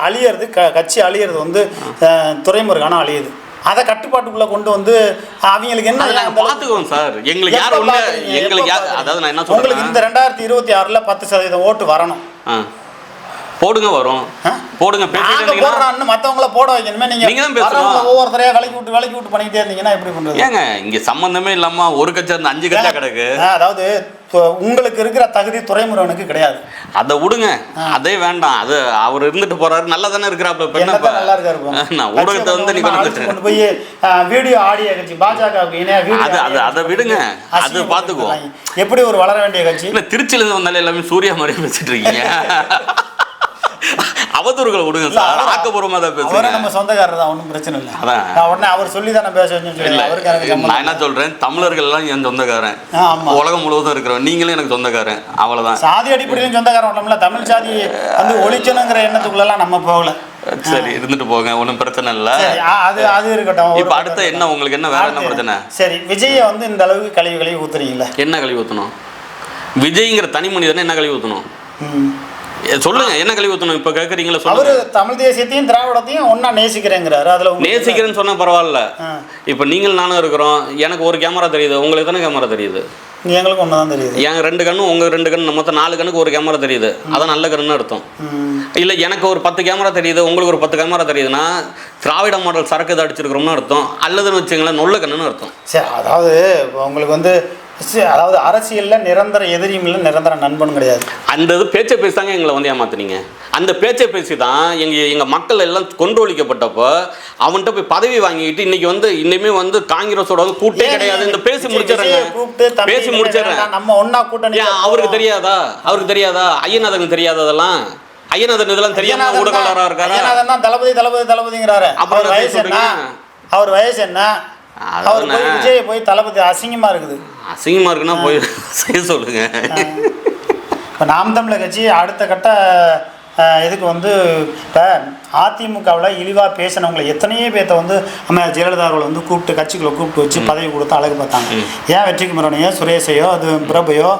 அழியறது க- கட்சி அழியறது வந்து அஹ், துரைமுருகனா அழியுது. அதை கட்டுப்பாட்டுக்குள்ள கொண்டு வந்து அவங்களுக்கு என்ன பாத்துக்குவோம் சார். எங்களுக்கு யார் பாக்குறீங்க? எங்களுக்கு? அதாவது நான் என்ன உங்களுக்கு சொல்றேன் இந்த ரெண்டாயிரத்தி இருபத்தி ஆறுல பத்து சதவீதம் ஓட்டு வரணும். போடுங்க வரும்? போடுங்க பேசிட்டு மத்தவங்கள போட வைக்கணுமே. நீங்க நீங்க தான். வரவங்கள ஒவ்வொருத்தரையா விலக்கி விட்டு விலக்கி விட்டு பண்ணிக்கிட்டே இருந்தீங்கன்னா எப்படி பண்றது? ஏங்க இங்க சம்பந்தமே இல்லாம ஒரு கட்சி அந்த அஞ்சு கட்சியா கிடக்கு. அதாவது உங்களுக்கு இருக்கிற தகுதி துறைமுருகனுக்கு கிடையாது. அதை விடுங்க. அதே வேண்டாம். அது அவர் இருந்துட்டு போறாரு நல்லா தானே இருக்கிறாப்ல என்னப்பா? நல்லா இருக்காரு. நான் ஊடகத்தை வந்து நீ கொண்டு போய் வீடியோ ஆடியோ கட்சி வீடியோ அது- அது- அதை கட்சி. விடுங்க. அது பார்த்துக்குவோம். எப்படி ஒரு வளர வேண்டிய கட்சி? இல்ல திருச்சியில இருந்து வந்தாலே எல்லாமே சூர்யா மாதிரி பேசிட்டு இருக்கீங்க. அவதூறுகளை விடுங்க சார். அவரு- ஆக்கப்பூர்வமா தான் பேசுங்க நம்ம சொந்தக்காரர் தான் ஒன்றும் பிரச்சனை இல்லை. அதான். நான் உடனே அவர் சொல்லி தானே பேச எனக்கு நான் என்ன சொல்றேன்? தமிழர்கள் எல்லாம் என் சொந்தக்காரன். உலகம் முழுவதும் இருக்கிறவன். நீங்களும் எனக்கு சொந்தக்காரன். அவ்வளவுதான். சாதி அடிப்படையிலும் சொந்தக்காரன் விட்டோம்ல தமிழ் சாதி வந்து ஒழிக்கணுங்கிற எண்ணத்துக்குள்ளலாம் நம்ம போகல. சரி இருந்துட்டு போங்க. ஒன்றும் பிரச்சனை இல்லை. அது அது இருக்கட்டும். இப்ப அடுத்த என்ன? உங்களுக்கு என்ன? வேற என்ன பிரச்சனை? சரி விஜயை வந்து இந்த அளவுக்கு கழிவு கழிவு ஊத்துறீங்கல்ல? என்ன கழுவி ஊற்றணும் விஜய்ங்கிற தனி மனிதனை என்ன கழுவி ஊற்றணும். சொல்லுங்க என்ன கழுவி ஊற்றணும் இப்போ கேட்குறீங்களா அவரு தமிழ் தேசியத்தையும் திராவிடத்தையும் ஒண்ணா நேசிக்கிறேங்கிறாரு. அதுல நேசிக்கிறேன்னு சொன்னா பரவாயில்ல. இப்போ நீங்கள் நானும் இருக்கிறோம். எனக்கு ஒரு கேமரா தெரியுது. உங்களுக்கு எத்தனை கேமரா தெரியுது? எங்களுக்கு ஒண்ணுதான் தெரியுது. என் ரெண்டு கண்ணும் உங்க ரெண்டு கண்ணு மொத்தம் நாலு கண்ணுக்கு ஒரு கேமரா தெரியுது. அதான் நல்ல கண்ணுன்னு அர்த்தம். இல்லை எனக்கு ஒரு பத்து கேமரா தெரியுது. உங்களுக்கு ஒரு பத்து கேமரா தெரியுதுன்னா திராவிட மாடல் சரக்கு இதை அடிச்சிருக்கிறோம்னு அர்த்தம். அல்லதுன்னு வச்சுங்களேன் நொல்ல கண்ணுன்னு அர்த்தம். சரி அதாவது உங்களுக்கு வந்து அதாவது அரசியலில் நிரந்தர எதிரியும் இல்லை நிரந்தர நண்பனும் கிடையாது. அந்த இது பேச்சை பேசி தாங்க எங்களை வந்து ஏமாத்துனீங்க. அந்த பேச்சை பேசி தான் எங்கள் எங்கள் மக்கள் எல்லாம் கொண்டொழிக்கப்பட்டப்போ அவன்கிட்ட போய் பதவி வாங்கிட்டு இன்னைக்கு வந்து இன்னுமே வந்து காங்கிரஸோட வந்து கூட்டே கிடையாது. இந்த பேசி முடிச்சிடுறேங்க. பேசி முடிச்சிடுறேன். நம்ம ஒன்னா கூட்டணி அவருக்கு தெரியாதா? அவருக்கு தெரியாதா? ஐயநாதனுக்கு தெரியாதா அதெல்லாம் ஐயநாதன் இதெல்லாம் தெரியாம ஊடகங்களா இருக்காரா? ஐயனாதன் தான் தளபதி தளபதி தளபதிங்கிறாரு. அப்புறம் வயசு என்ன? அவர் வயசு என்ன? அவர் போய் அதானே. விஜய் போய் தளபதி அசிங்கமா இருக்குது. அசிங்கமா இருக்குன்னா போய் செய்ய சொல்லுங்க. இப்போ நாம் தமிழர் கட்சி அடுத்த கட்ட இதுக்கு வந்து இப்போ அதிமுகவில் இழிவாக பேசினவங்களை எத்தனையோ பேர்த்த வந்து நம்ம ஜெயலலிதா அவர்கள் வந்து கூப்பிட்டு கட்சிக்குள்ள கூப்பிட்டு வச்சு பதவி கொடுத்து அழகு பார்த்தாங்க. ஏன் வெற்றிக்குமரனையோ சுரேஷையோ அது பிரபையோ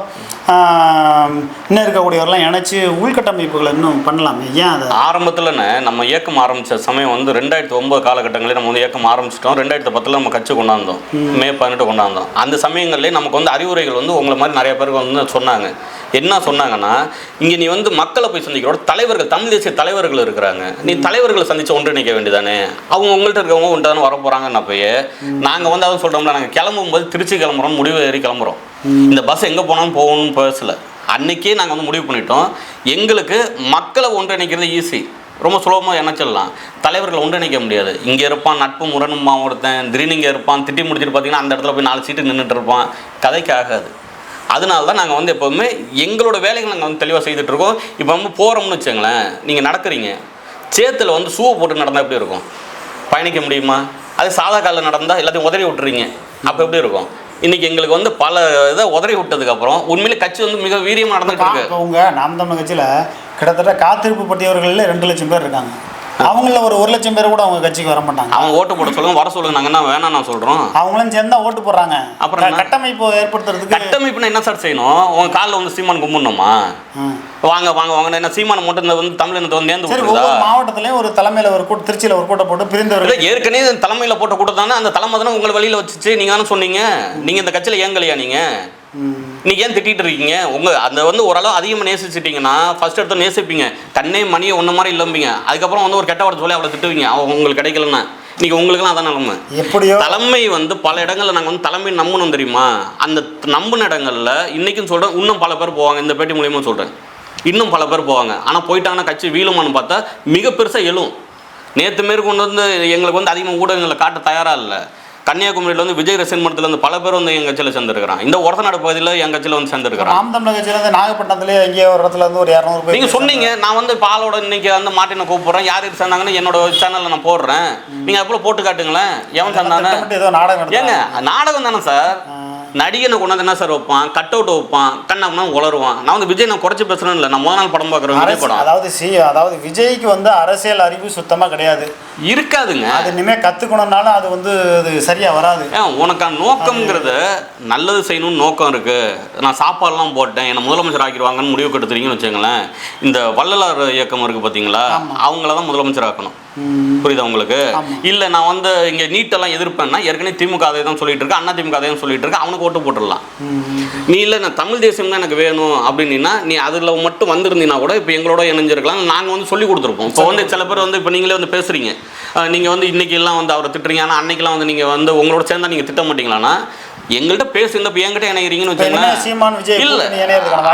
இன்னும் இருக்கக்கூடியவரெல்லாம் இணைச்சி உள்கட்டமைப்புகளை இன்னும் பண்ணலாமே. ஏன் அதை? ஆரம்பத்துலன்னு நம்ம இயக்கம் ஆரம்பிச்ச சமயம் வந்து ரெண்டாயிரத்தி ஒன்பது காலகட்டங்களில் நம்ம வந்து இயக்கம் ஆரம்பிச்சிட்டோம். ரெண்டாயிரத்தி பத்தில் நம்ம கட்சி கொண்டாந்தோம். மே பதினெட்டு கொண்டாந்தோம். அந்த சமயங்கள்லேயே நமக்கு வந்து அறிவுரைகள் வந்து உங்களை மாதிரி நிறைய பேருக்கு வந்து சொன்னாங்க. என்ன சொன்னாங்கன்னா இங்கே நீ வந்து மக்களை போய் சந்திக்கிறோட தலைவர்கள் தமிழ் தேசிய தலைவர்கள் இருக்கிறாங்க. நீ தலைவர்களை சந்திச்சு ஒன்றிணைக்க வேண்டியதானே? அவங்க உங்கள்கிட்ட இருக்கவங்க ஒன்றான வர போகிறாங்கன்னு போய் நாங்கள் வந்து அதை சொல்கிறோம்ல நாங்கள் கிளம்பும்போது திருச்சி கிளம்புறோம் முடிவு ஏறி கிளம்புறோம். இந்த பஸ் எங்கே போனாலும் போகணும்னு பேசல. அன்னைக்கே நாங்கள் வந்து முடிவு பண்ணிட்டோம். எங்களுக்கு மக்களை ஒன்றிணைக்கிறது ஈஸி ரொம்ப சுலபமாக இணைச்சிடலாம் தலைவர்களை ஒன்றிணைக்க முடியாது. இங்கே இருப்பான் நட்பு முரணுமா ஒருத்தன் திடீர்னு இங்கே இருப்பான் திட்டி முடிச்சிட்டு பார்த்தீங்கன்னா அந்த இடத்துல போய் நாலு சீட்டு நின்றுட்டு இருப்பான். கதைக்கு ஆகாது. அதனால தான் நாங்கள் வந்து எப்போதுமே எங்களோட வேலைகள் நாங்கள் வந்து தெளிவாக செய்துட்டு இருக்கோம். இப்போ வந்து போகிறோம்னு வச்சுங்களேன் நீங்கள் நடக்கிறீங்க. சேத்தில் வந்து ஷூவை போட்டு நடந்தால் எப்படி இருக்கும்? பயணிக்க முடியுமா? அது சாதா காலில் நடந்தால் எல்லாத்தையும் உதறி விட்டுறீங்க. அப்போ எப்படி இருக்கும்? இன்னைக்கு எங்களுக்கு வந்து பல இதை உதறி விட்டதுக்கப்புறம் உண்மையிலே கட்சி வந்து மிக வீரியமாக நடந்துட்டு இருக்கு. இப்போ நாம் தமிழ் கட்சியில் கிட்டத்தட்ட காத்திருப்பு பட்டியவர்களில் ரெண்டு லட்சம் பேர் இருக்காங்க. அவங்கள ஒரு ஒரு லட்சம் பேர் கூட அவங்க கட்சிக்கு வர மாட்டாங்க. அவங்க ஓட்டு போட சொல்லுங்க வர சொல்லுங்க நாங்கள் என்ன வேணாம் நான் சொல்கிறோம் அவங்களும் சேர்ந்து ஓட்டு போடுறாங்க. அப்புறம்? கட்டமைப்பு ஏற்படுத்துறதுக்கு கட்டமைப்புனா என்ன சார் செய்யணும்? உங்க காலில் வந்து சீமான் கும்பிடணுமா. வாங்க வாங்க வாங்க. என்ன சீமான் மட்டும் இந்த வந்து தமிழினத்தை வந்து நேர்ந்து சரி ஒவ்வொரு மாவட்டத்திலயும் ஒரு தலைமையில ஒரு கூட்டம் திருச்சியில ஒரு கூட்டம் போட்டு பிரிந்தவர்கள் ஏற்கனவே தலைமையில போட்ட கூட்டம் தானே அந்த தலைமை தானே உங்களை வெளியில வச்சுச்சு. நீங்க தானே சொன்னீங்க. நீங்க இந்த கட்சியில ஏங்கலையா நீங்க? நீங்க ஏன் திட்டிட்டு இருக்கீங்க? உங்க அந்த வந்து ஓரளவு அதிகமாக நேசிச்சிட்டீங்கன்னா ஃபர்ஸ்ட் எடுத்து நேசிப்பீங்க. கண்ணே மணியை ஒன்று மாதிரி இல்லம்பிங்க. அதுக்கப்புறம் வந்து ஒரு கெட்ட வார்த்தை சொல்லி அவளை திட்டுவீங்க. அவ உங்களுக்கு கிடைக்கலன்னா. இன்னைக்கு உங்களுக்குலாம் அதான் நிலைமை. எப்படியோ தலைமை வந்து பல இடங்கள்ல நாங்கள் வந்து தலைமை நம்பணும் தெரியுமா? அந்த நம்பின இடங்கள்ல இன்னைக்கும் சொல்றேன் இன்னும் பல பேர் போவாங்க. இந்த பேட்டி மூலியமா சொல்றேன். இன்னும் பல பேர் போவாங்க. ஆனால் போயிட்டாங்கன்னா கட்சி வீழுமான்னு பார்த்தா மிக பெருசாக எழும். நேற்று மாரி கொண்டு வந்து எங்களுக்கு வந்து அதிகமாக ஊடகங்களை காட்ட தயாராக இல்லை. கன்னியாகுமரியில் வந்து விஜய் மன்றத்துல இருந்து பல பேர் வந்து எங்கள் கட்சியில் சேர்ந்துருக்கிறான் இந்த ஒரசநாடு பகுதியில் எங்கள் கட்சியில் வந்து சேர்ந்துருக்கிறான் நாம் தமிழர் கட்சியில இருந்து நாகப்பட்டினத்திலே எங்கேயோ ஒரு இடத்துல இருந்து ஒரு இரநூறு பேர் நீங்க சொன்னீங்க நான் வந்து பாலோட இன்னைக்கு வந்து மாட்டினை கூப்பிடுறேன். யார் யார் சேர்ந்தாங்கன்னு என்னோட சேனல்ல நான் போடுறேன். நீங்க அப்போ போட்டு காட்டுங்களேன். எவன் சேர்ந்தானே? ஏங்க. நாடகம் தானே சார்? நடிகனை கொண்டாந்து என்ன சார் வைப்பான்? கட் அவுட் வைப்பான். கண்ணாமனா உளருவான். நான் வந்து விஜய் நான் குறைச்சி பேசுறேன் இல்லை. நான் முதல் நாள் படம் பார்க்குறேன் விஜய் படம். அதாவது சி அதாவது விஜய்க்கு வந்து அரசியல் அறிவு சுத்தமா கிடையாது. இருக்காதுங்க. அது இனிமே கத்துக்கணும்னாலும் அது வந்து அது சரியா வராது. உனக்கான நோக்கம்ங்கிறது நல்லது செய்யணும்னு நோக்கம் இருக்கு. நான் சாப்பாடுலாம் போட்டேன். என்னை முதலமைச்சர் ஆக்கிடுவாங்கன்னு முடிவு கெடுத்துறீங்கன்னு வச்சுங்களேன் இந்த வள்ளலார் இயக்கம் இருக்கு பார்த்தீங்களா அவங்கள தான் முதலமைச்சர் ஆக்கணும். புரியுதா உங்களுக்கு. இல்ல நான் வந்து இங்க நீட்டெல்லாம் எதிர்ப்பேன்னா ஏற்கனவே திமுக அதை தான் சொல்லிட்டு இருக்கு அண்ணா திமுக அதை தான் சொல்லிட்டு இருக்கு அவனுக்கு ஓட்டு போட்டுடலாம். நீ இல்லை நான் தமிழ் தேசியம் தான் எனக்கு வேணும் அப்படின்னா நீ அதில் மட்டும் வந்திருந்தீங்கன்னா கூட இப்போ எங்களோட இணைஞ்சிருக்கலாம். நாங்கள் வந்து சொல்லி கொடுத்துருப்போம். இப்போ வந்து சில பேர் வந்து இப்போ நீங்களே வந்து பேசுறீங்க. நீங்கள் வந்து இன்னைக்கு எல்லாம் வந்து அவரை திட்டுறீங்க. ஆனால் அன்னைக்கெல்லாம் வந்து நீங்கள் வந்து உங்களோட சேர்ந்தா நீங்கள் திட்ட மாட்டீங்களான்னா எங்கள்கிட்ட பேசுங்க இப்போ என்கிட்ட இணைகிறீங்கன்னு வச்சுக்கோங்களேன். இல்ல.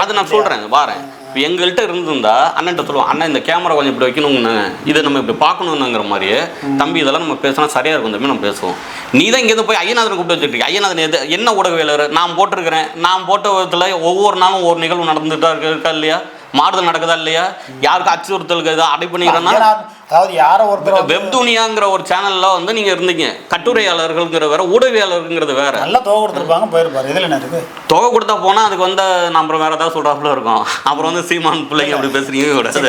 அது நான்? சொல்றேன் வாரேன். இப்போ எங்கள்கிட்ட இருந்திருந்தா அண்ணன்ட்ட சொல்லுவோம் அண்ணன் இந்த கேமரா கொஞ்சம் இப்படி வைக்கணுங்கண்ணே இதை நம்ம இப்படி பார்க்கணுங்கிற மாதிரியே தம்பி இதெல்லாம் நம்ம பேசினா சரியாக இருக்கும் தம்பி நம்ம பேசுவோம். நீ தான் இங்கேருந்து போய் ஐயநாதன் கூப்பிட்டு வச்சுட்டு ஐயநாதன் எது என்ன ஊடகவியலர்? நான் போட்டிருக்கிறேன். நான் போட்ட விதத்தில் ஒவ்வொரு நாளும் ஒரு நிகழ்வு நடந்துட்டா இருக்கா இல்லையா? மாறுதல் நடக்குதா இல்லையா? யாருக்கு அச்சுறுத்தலுக்கு ஏதாவது அடை பண்ணிக்கிறேன்னா அதாவது யாரோ ஒருத்தர் வந்து வெப் துனியாங்கிற ஒரு சேனல்ல வந்து நீங்க இருந்தீங்க. கட்டுரையாளர்கள்ங்கிற வேற ஊடகவியாளருங்கிறது வேற. நல்லா தோக கொடுத்துருப்பாங்க போயிருப்பாரு. இதுல என்ன இருக்கு? தொகை கொடுத்தா போனா அதுக்கு வந்து அப்புறம் வேற ஏதாவது சொல்றாப்புல இருக்கும். அப்புறம் வந்து சீமான் பிள்ளைங்க அப்படி பேசுறீங்க கூடாது.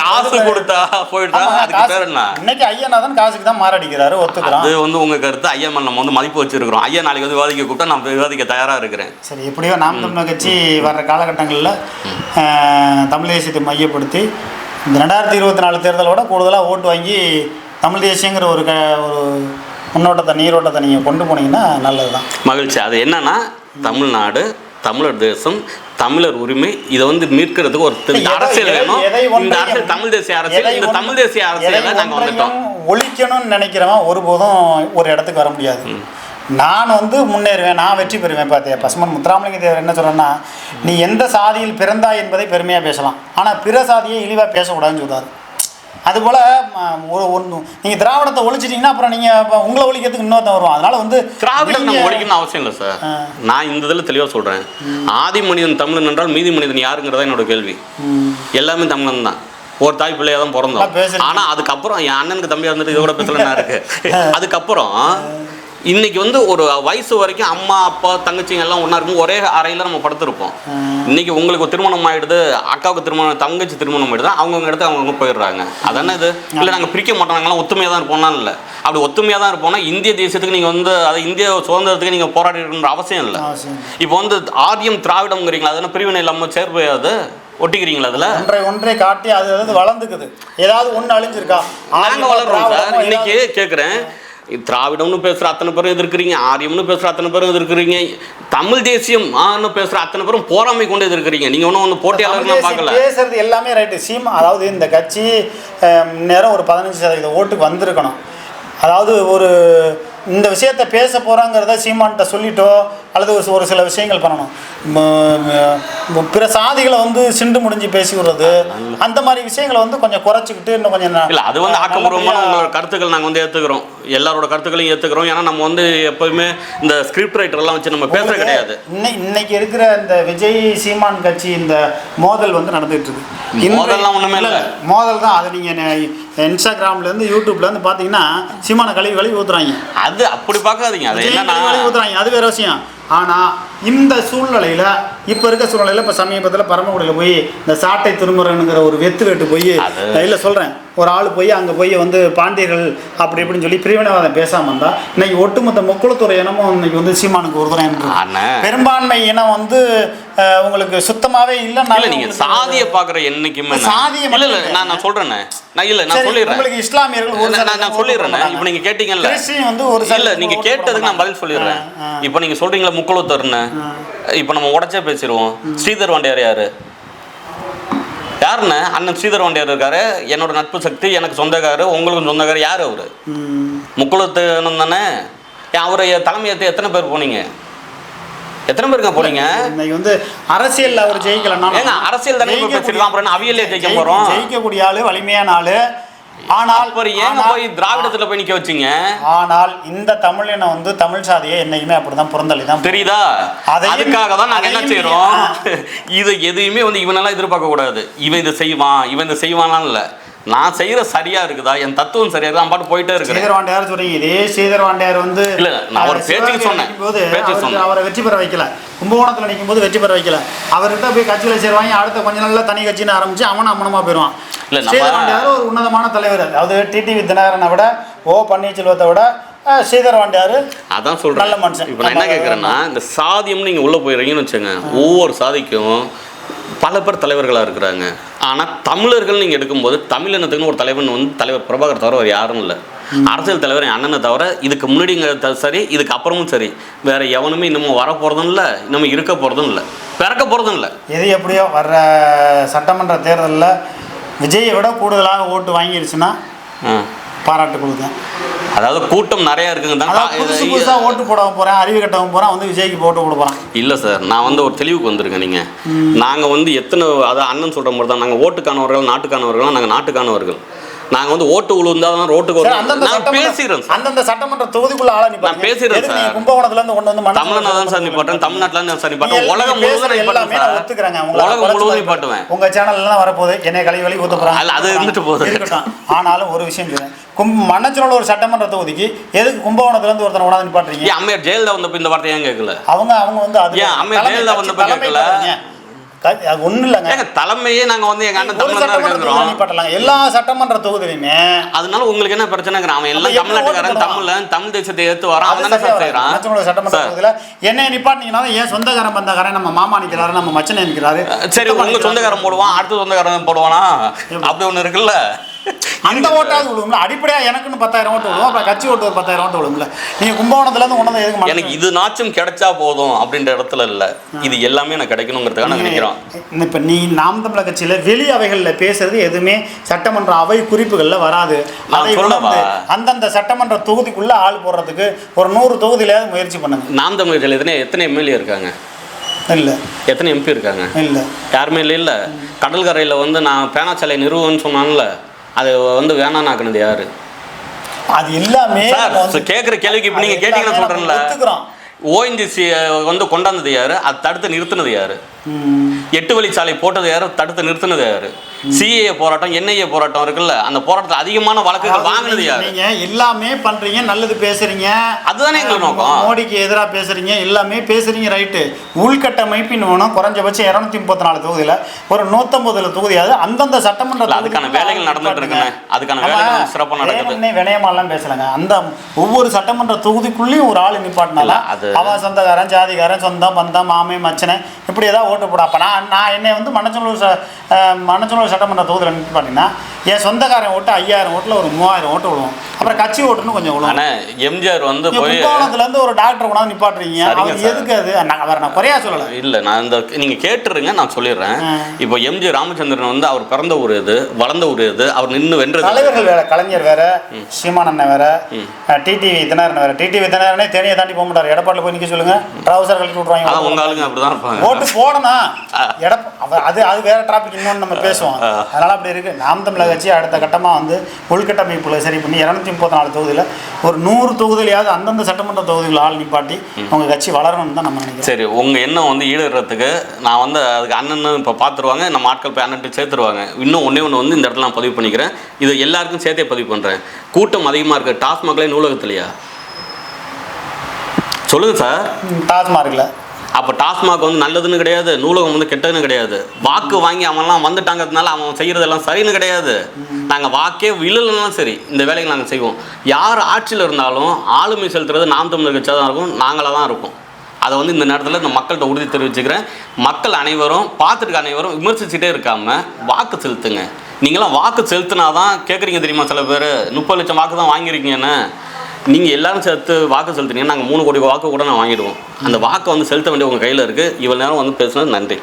காசு கொடுத்து போயிட்டா அதுக்கு பேர் என்ன? இன்னைக்கு ஐயனாதான் காசுக்கு தான் மாரடிக்கிறாரு ஒத்துக்கிறான். அது வந்து உங்க கருத்து. ஐயா மேல நம்ம வந்து மதிப்பு வச்சிருக்கிறோம். ஐயா நாளைக்கு வந்து விவாதிக்க கூப்பிட்டா நான் விவாதிக்க தயாரா இருக்கிறேன். சரி எப்படியோ நாம் தமிழர் கட்சி வர்ற காலகட்டங்களில் தமிழ் தேசியத்தை மையப்படுத்தி இந்த ரெண்டாயிரத்தி இருபத்தி நாலு தேர்தலோட கூடுதலாக ஓட்டு வாங்கி தமிழ் தேசியங்கிற ஒரு க ஒரு முன்னோட்டத்தை நீரோட்டத்தை நீங்கள் கொண்டு போனீங்கன்னா நல்லது தான் மகிழ்ச்சி. அது என்னன்னா தமிழ்நாடு தமிழர் தேசம் தமிழர் உரிமை இதை வந்து மீட்கிறதுக்கு ஒரு அரசியல் வேணும். இந்த அரசியல் தமிழ் தேசிய அரசியல் இந்த தமிழ் தேசிய அரசியல நாங்க வந்துட்டோம். ஒழிக்கணும்னு நினைக்கிறவன் ஒருபோதும் ஒரு இடத்துக்கு வர முடியாது. நான் வந்து முன்னேறுவேன் நான் வெற்றி பெறுவேன் பார்த்தியா பசுமன் முத்துராமலிங்க தேவர் என்ன சொல்கிறேன்னா நீ எந்த சாதியில் பிறந்தாய் என்பதை பெருமையாக பேசலாம். ஆனால் பிற சாதியை இழிவாக பேசக்கூடாதுன்னு சொல்றாரு. அதுபோல் ஒரு ஒன்று நீங்கள் திராவிடத்தை ஒழிச்சிட்டிங்கன்னா அப்புறம் நீங்கள் உங்களை ஒழிக்கிறதுக்கு இன்னொருத்தன் வருவான். அதனால் வந்து திராவிடம் நம்ம ஒழிக்கணும்னு அவசியம் இல்லை சார். நான் இந்த இதில் தெளிவாக சொல்கிறேன் ஆதி மனிதன் தமிழன் என்றால் மீதி மனிதன் யாருங்கிறதா என்னோட கேள்வி. எல்லாமே தமிழன் தான். ஒரு தாய் பிள்ளையா தான் பிறந்தோம். நான் பேசுறேன். ஆனா அதுக்கப்புறம் என் அண்ணனுக்கு தம்பியா இருந்துட்டு இதோட பேசலாம் இருக்கு அதுக்கப்புறம் இன்னைக்கு வந்து ஒரு வயசு வரைக்கும் அம்மா அப்பா தங்கச்சிங்க எல்லாம் ஒண்ணா இருக்கும். ஒரே அறையில நம்ம படுத்திருப்போம். இன்னைக்கு உங்களுக்கு திருமணம் ஆயிடுது அக்காவுக்கு திருமணம் தங்கச்சி திருமணம் ஆயிடுது அவங்கவுங்க இடத்துக்கு அவங்கவுங்க போயிடுறாங்க. அதானே இது? இல்லை நாங்கள் பிரிக்க மாட்டோம் நாங்களாம் ஒத்துமையாக தான் இருப்போம்னா இல்லை. அப்படி ஒத்துமையாக தான் இருப்போம்னா இந்திய தேசத்துக்கு நீங்கள் வந்து அது இந்திய சுதந்திரத்துக்கு நீங்கள் போராடி இருக்கணுன்ற அவசியம் இல்லை. இப்போ வந்து ஆரியம் திராவிடம்ங்கிறீங்களா அதெல்லாம் பிரிவினை இல்லாமல் சேர்ப்பையாது ஒட்டிக்கிறீங்களா அதில்? ஒன்றை ஒன்றை காட்டி அது வந்து வளர்ந்துக்குது. ஏதாவது ஒன்று அழிஞ்சிருக்கா? நாங்க ஆரியமோ, வளர்றோம் சார். இன்னைக்கு கேட்குறேன் திராவிடம்னு பேசுற அத்தனை பேரும் எதிர்க்கிறீங்க ஆரியம்னு பேசுற அத்தனை பேரும் எதிர்க்கிறீங்க தமிழ் தேசியம் ஆன்னு பேசுற அத்தனை பேரும் போராமை கொண்டு எதிர்க்கிறீங்க. நீங்க ஒன்றும் ஒன்று போட்டியாளர்லாம் பார்க்கல. பேசுறது எல்லாமே ரைட்டு சீமா அதாவது இந்த கட்சி நேரம் ஒரு பதினஞ்சு சதவீத ஓட்டுக்கு வந்திருக்கணும். அதாவது ஒரு இந்த விஷயத்தை பேச போகிறாங்கிறத சீமான்கிட்ட சொல்லிட்டோ அல்லது ஒரு ஒரு சில விஷயங்கள் பண்ணணும். பிற சாதிகளை வந்து சிண்டு முடிஞ்சு பேசி விடுறது அந்த மாதிரி விஷயங்களை வந்து கொஞ்சம் குறைச்சிக்கிட்டு இன்னும் கொஞ்சம் இல்ல அது வந்து ஆக்கப்பூர்வமான உங்களோட கருத்துக்கள் நாங்க வந்து ஏத்துக்கிறோம். எல்லாரோட கருத்துக்களையும் ஏத்துக்கிறோம். ஏன்னா நம்ம வந்து எப்பவுமே இந்த ஸ்கிரிப்ட் ரைட்டர் எல்லாம் வச்சு நம்ம பேசுறது கிடையாது. இன்னை- இன்னைக்கு இருக்கிற இந்த விஜய் சீமான் கட்சி இந்த மோதல் வந்து நடந்துட்டு இருக்கு. மோதல்லாம் ஒண்ணுமே இல்ல. மோதல் தான். அது நீங்க நெ- இன்ஸ்டாகிராம்ல இருந்து யூடியூப்ல இருந்து பாத்தீங்கன்னா சீமான கழுவி கழுவி ஊத்துறாங்க. அது அப்படி பார்க்காதீங்க. அது என்னன்னா கழுவி ஊத்துறாங்க. அது வேற விஷயம். ஆனா இந்த சூழ்நிலையில இப்ப இருக்க சூழ்நிலையில இப்ப சமீபத்துல பரமக்குடியில போய் இந்த சாட்டை திருமுறைங்கிற ஒரு வெத்து வெட்டு போய் இல்ல சொல்றேன். ஒரு ஆள் போய் அங்க போய் வந்து பாண்டியர்கள் அப்படி இப்படின்னு சொல்லி பிரிவினைவாதம் பேசாம இருந்தா இன்னைக்கு ஒட்டுமொத்த முக்குளத்துறை இனமும் இன்னைக்கு வந்து சீமானுக்கு ஒரு அண்ணே. பெரும்பான்மை இனம் வந்து உங்களுக்கு சுத்தமாவே இல்லைன்னா இல்ல நீங்க சாதியை பாக்குற என்னைக்குமே நான்- சாதியை இல்ல நான் நான் சொல்றேனே நான் இல்ல நான் சொல்லிடுறேன். உங்களுக்கு இஸ்லாமியர்கள் ஒரு நான் நான் சொல்லிடுறேன் இப்போ நீங்க கேட்டீங்கல்ல. வந்து ஒரு இல்ல நீங்க ஓட்டு போட கேட்டதுக்கு நான் பதில். சொல்லிடுறேன். இப்போ நீங்க சொல்றீங்களா முக்குளத்தர்னு? இப்போ நம்ம உடச்சே பேசிடுவோம். ஸ்ரீதர் வாண்டியார் யாரு? யாருண்ணே அண்ணன் ஸ்ரீதர் வாண்டியார் இருக்காரு. என்னோட நட்பு சக்தி எனக்கு சொந்தக்காரு உங்களுக்கும் சொந்தக்காரு யார் அவரு? ம். முக்குளத்து தானே? ஏன் அவரை தலைமையேற்று எத்தனை பேர் போனீங்க? எத்தனை பேருங்க போனீங்க? இன்னைக்கு வந்து அரசியல்ல அவர் ஜெயிக்கலன்னா ஏங்க அரசியல் தானே பேசிருக்கோம் அப்புறம் அவியலே ஜெயிக்க போறோம். ஜெயிக்கக்கூடிய ஆளு வலிமையான ஆளு. ஆனால் ஏங்க ஆனால்- போய் திராவிடத்துல போய் நிக்க வச்சீங்க? ஆனால் இந்த தமிழினம் வந்து தமிழ் சாதியை என்னைக்குமே அப்படிதான் புறந்தள்ளி தான் தெரியுதா? அதுக்காக தான் நாங்க என்ன ஆ. இது எதையுமே வந்து இவனெல்லாம் எதிர்பார்க்க கூடாது. இவன் இதை செய்வான் இவன் இதை செய்வானான்னு இல்ல. நான் செய்யற சரியா இருக்குதா? என் தத்துவம் சரியா இருக்கா நான் பாட்டு போயிட்டே இருக்கிறேன். ஸ்ரீதர் வாண்டியார் சொல்றீங்க இதே ஸ்ரீதர் வாண்டியார் வந்து இல்ல, நான் ஒரு அவர் பேச்சுக்கு சொன்னேன். சொன்னேன். அவரை வெற்றி பெற வைக்கல. கும்பகோணத்தில் நிற்கும் போது வெற்றி பெற வைக்கல. அவர்கிட்ட போய் கட்சியில சேருவாங்க அடுத்த கொஞ்ச நாள்ல தனி கட்சின்னு ஆரம்பிச்சு அவனும் அம்மனமா போயிடுவான் இல்ல, நம்ம- ஒரு உன்னதமான தலைவர் அதாவது டிடிவி தினகரனை விட ஓ பன்னீர்செல்வத்தை விட ஸ்ரீதர் வாண்டியார் அதான் சொல்றேன். நல்ல மனுஷன். இப்போ நான் என்ன கேட்குறேன்னா இந்த சாதியம் நீங்க உள்ள போயிடுறீங்கன்னு வச்சுங்க ஒவ்வொரு சாதிக்கும் பல பேர் தலைவர்களாக இருக்கிறாங்க. ஆனால் தமிழர்கள் நீங்கள் எடுக்கும்போது தமிழினத்துக்குன்னு ஒரு தலைவன் வந்து தலைவர் பிரபாகர் தவிர வேறு யாரும் இல்லை. அரசியல் தலைவர் என் அண்ணனை தவிர இதுக்கு முன்னாடிங்க சரி இதுக்கு அப்புறமும் சரி. வேற எவனுமே இன்னமும் வர போகிறதும் இல்லை இன்னமும் இருக்க போகிறதும் இல்லை. பிறக்க போகிறதும் இல்லை. எது எப்படியோ வர்ற சட்டமன்ற தேர்தலில் விஜயை விட கூடுதலாக ஓட்டு வாங்கிருச்சுன்னா பாராட்டு கொடுத்தேன் அதாவது கூட்டம் நிறைய இருக்குங்க அதாவது புதுசு புதுசாக ஓட்டு போட போகிறேன் அறிவு கட்டவும் போகிறேன் வந்து விஜய்க்கு ஓட்டு போட போகிறான் இல்லை சார் நான் வந்து ஒரு தெளிவுக்கு வந்திருக்கேன் நீங்கள் நாங்கள் வந்து எத்தனை அதான் அண்ணன் சொல்கிற மாதிரி தான் நாங்கள் ஓட்டுக்கானவர்கள் நாட்டுக்கானவர்கள் நாங்கள் நாட்டுக்கானவர்கள். நாங்கள் வந்து ஓட்டு உழுந்தா தான் ரோட்டுக்கு வரும் நான் சார். அந்தந்த சட்டமன்ற தொகுதிக்குள்ள ஆளா நான் பேசிடுறேன் சார். கும்பகோணத்துல இருந்து கொண்டு வந்து தமிழ்நாடு தான் சார் நிப்பாட்டேன் தமிழ்நாட்டில் தான் சார் நிப்பாட்டேன் உலகம் முழுவதும் நிப்பாட்டேன் சார். ஒத்துக்கிறேங்க. உங்களை உலகம் முழுவதும். நிப்பாட்டுவேன். உங்க சேனல்ல எல்லாம் வரப்போகுது. என்னை கழுவி கழுவி போறாங்க. அல்ல, அது இருந்துட்டு போகுது. ஆனாலும் ஒரு விஷயம் சொல்றேன். கும் மன்னச்சனோட ஒரு சட்டமன்ற தொகுதிக்கு எதுக்கு கும்பகோணத்துல இருந்து ஒருத்தனை கொண்டாந்து நிப்பாட்டுறீங்க? அம்மையார் ஜெயலலிதா வந்தப்ப இந்த வார்த்தை ஏன் கேட்கல? அவங்க அவங்க வந்து அது ஏன் அம்மையார் ஜெயலலிதா வந்தப்ப கேட்கல? அது ஒண்ணும் இல்லைங்க. தலைமையே நாங்கள் வந்து எங்கள் அண்ணன் ஒரு தமிழ் தான் சட்டமன்ற தொகுதியில இருக்கிறோம் நிப்பாட்டலாங்க எல்லா சட்டமன்ற தொகுதியிலுமே அதனால உங்களுக்கு என்ன பிரச்சனைங்கிற அவன் எல்லாம் தமிழ்நாட்டுக்காரன் தமிழன் தமிழ் தேசத்தை ஏற்று வரான். அவன். செய்கிறான் சட்டமன்ற தொகுதியில என்னை நிப்பாட்டினீங்கன்னா ஏன் சொந்தக்காரன் பந்தக்காரன் நம்ம மாமா நிக்கிறாரு நம்ம மச்சனை நிக்கிறாரு. சரி உங்க சொந்தக்காரன் போடுவான் அடுத்த சொந்தக்காரன் போடுவானா? அப்படி ஒண்ணு இருக்குல்ல. அந்த ஓட்டாவது விழுவும்ல. அடிப்படையா எனக்குன்னு பத்தாயிரம் ஓட்டு விழுவும். அப்புறம் கட்சி ஓட்டு ஒரு பத்தாயிரம் ஓட்டு விழுவும்ல. நீங்க கும்பகோணத்துல இருந்து கொண்டு வந்து எதுக்கு எனக்கு இது நாச்சும் கிடைச்சா போதும் அப்படின்ற இடத்துல இல்ல. இது எல்லாமே நான் கிடைக்கணுங்கிறதுக்காக நான் நினைக்கிறோம். நீங்க- இப்ப நீ நாம் தமிழர் கட்சியில வெளி அவைகள்ல பேசுறது எதுவுமே சட்டமன்ற அவை குறிப்புகள்ல வராது. அதை? உணர்ந்து அந்தந்த சட்டமன்ற தொகுதிக்குள்ள ஆள் போடுறதுக்கு ஒரு நூறு தொகுதியில முயற்சி பண்ணுங்க. நாம் தமிழர்கள் எத்தனை எத்தனை எம்எல்ஏ இருக்காங்க? இல்ல. எத்தனை எம்பி இருக்காங்க? இல்ல. யாருமே இல்லை. இல்லை கடற்கரையில் வந்து நான் பேனாச்சாலை நிறுவன்னு சொன்னான்ல. அது வந்து வேணான்னாக்குனது யாரு? அது எல்லாமே கேட்குற கேள்விக்கு இப்போ நீங்கள் கேட்டீங்கன்னு சொல்கிறேன்ல. ஓஎன்ஜிசி வந்து கொண்டாந்தது யாரு? அது தடுத்து நிறுத்தினது யாரு? எட்டு வழிச்சாலை போட்டது யாரு தடுத்து நிறுத்தினது யாரு சிஏஏ போராட்டம் என்ஐஏ போராட்டம் இருக்குல்ல அந்த போராட்டத்தில் அதிகமான வழக்குகள் வாங்கினது யாரு நீங்க எல்லாமே பண்றீங்க நல்லது பேசுறீங்க அதுதானே எங்களுக்கு நோக்கம். மோடிக்கு எதிராக பேசுறீங்க எல்லாமே பேசுறீங்க ரைட்டு உள்கட்டமைப்பின் வேணும் குறைஞ்சபட்சம் இருநூத்தி முப்பத்தி நாலு தொகுதியில ஒரு நூத்தம்பதுல தொகுதியாவது அந்தந்த சட்டமன்ற இல்ல, அதுக்கான வேலைகள் நடந்துட்டு. இருக்குண்ணே. அதுக்கான வேலைகள் சிறப்பா நடக்குது. வினயமாலாம் பேசலங்க அந்த ஒவ்வொரு சட்டமன்ற தொகுதிக்குள்ளேயும் ஒரு ஆள் நிப்பாட்டினால அவன் சொந்தக்காரன் ஜாதிக்காரன் சொந்தம் பந்தம் மாமே மச்சனை இப்படி ஏதாவது ஓட்டு போட. அப்ப நான் நான் என்னை வந்து மணச்சநல்லூர் ச அஹ், மணச்சநல்லூர் சட்டமன்ற தொகுதியில் நிப்பாட்டினா என் சொந்தக்காரன் ஓட்டு ஐயாயிரம் ஓட்டுல ஒரு மூவாயிரம் ஓட்டு விழுவும். அப்புறம் கட்சி ஓட்டுன்னு கொஞ்சம் விழுவும். எம்ஜிஆர் வந்து நீங்க போய் கும்பகோணத்துல இருந்து ஒரு டாக்டர் கொண்டாந்து நிப்பாட்டுறீங்க. அவர். எதுக்கு அது? நான் வேற நான் குறையா சொல்லல. இல்ல நான் இந்த நீங்க கேட்டுருங்க நான் சொல்லிடுறேன். இப்போ எம்ஜி ராமச்சந்திரன் வந்து அவர் பிறந்த ஊர் எது? வளர்ந்த ஊர் எது? அவர் நின்று வென்றது எது? தலைவர்கள் வேற கலைஞர் வேற சீமான் அண்ணன் வேற டிடிவி தினகரன் வேற. டிடிவி தினகரனே தேனியை தாண்டி போக மாட்டார். எடப்பாடியில் போய் நிக்க சொல்லுங்க. ட்ரௌசர் விட்ருவாங்க அதான் உங்க ஆளுங்க அப்படிதான் இருப்பாங்க. ஓட்டு போடணும் எடப் அவ- அது அது வேற டாபிக் இன்னொன்று நம்ம பேசுவோம். அதனால அப்படி இருக்கு. நாம் தமிழக கட்சி அடுத்த கட்டமா வந்து உள்கட்டமைப்புல சரி பண்ணி இரநூத்தி முப்பத்தி நாலு தொகுதியில ஒரு நூறு தொகுதியிலையாவது அந்தந்த சட்டமன்ற தொகுதியில் ஆள் நிப்பாட்டி உங்க கட்சி வளரணும்னு தான் நம்ம நினைக்கிறோம். சரி உங்க எண்ணம் வந்து ஈடுறதுக்கு நான் வந்து அதுக்கு அண்ணன் இப்போ பார்த்துருவாங்க நம்ம ஆட்கள் போய் அண்ணன் சேர்த்துருவாங்க. இன்னும் ஒண்ணே ஒன்று வந்து இந்த இடத்துல நான் பதிவு பண்ணிக்கிறேன். இது எல்லாருக்கும் சேர்த்தே பதிவு பண்றேன். கூட்டம் அதிகமா இருக்கு. டாஸ்மாக்லே நூலகத்திலையா சொல்லுங்க சார். டாஸ்மார்க்ல அப்போ டாஸ்மாக் வந்து நல்லதுன்னு கிடையாது நூலகம் வந்து கெட்டதுன்னு கிடையாது. வாக்கு வாங்கி அவன்லாம் வந்துட்டாங்கிறதுனால அவன் செய்கிறதெல்லாம் சரின்னு கிடையாது. நாங்கள் வாக்கே விழலைனாலும் சரி இந்த வேலையை நாங்கள் செய்வோம். யார் ஆட்சியில் இருந்தாலும் ஆளுமை செலுத்துறது நாம் தமிழர் கட்சியாக தான் இருக்கும் நாங்களாக தான் இருக்கும் அதை வந்து இந்த நேரத்தில் இந்த மக்கள்கிட்ட உறுதி தெரிவிச்சுக்கிறேன். மக்கள் அனைவரும் பார்த்துருக்க அனைவரும் விமர்சிச்சுட்டே இருக்காமல் வாக்கு செலுத்துங்க. நீங்களாம் வாக்கு செலுத்தினாதான் கேட்குறீங்க தெரியுமா சில பேர்? முப்பது லட்சம் வாக்கு தான் வாங்கியிருக்கீங்கன்னு. நீங்கள் எல்லாரும் சேர்த்து வாக்கு செலுத்துனீங்கன்னா நாங்கள் மூணு கோடி வாக்கு கூட நான் வாங்கிடுவோம். அந்த வாக்கை வந்து செலுத்த வேண்டிய உங்கள் கையில் இருக்குது இவ்வளோ நேரம் வந்து பேசுனது நன்றி.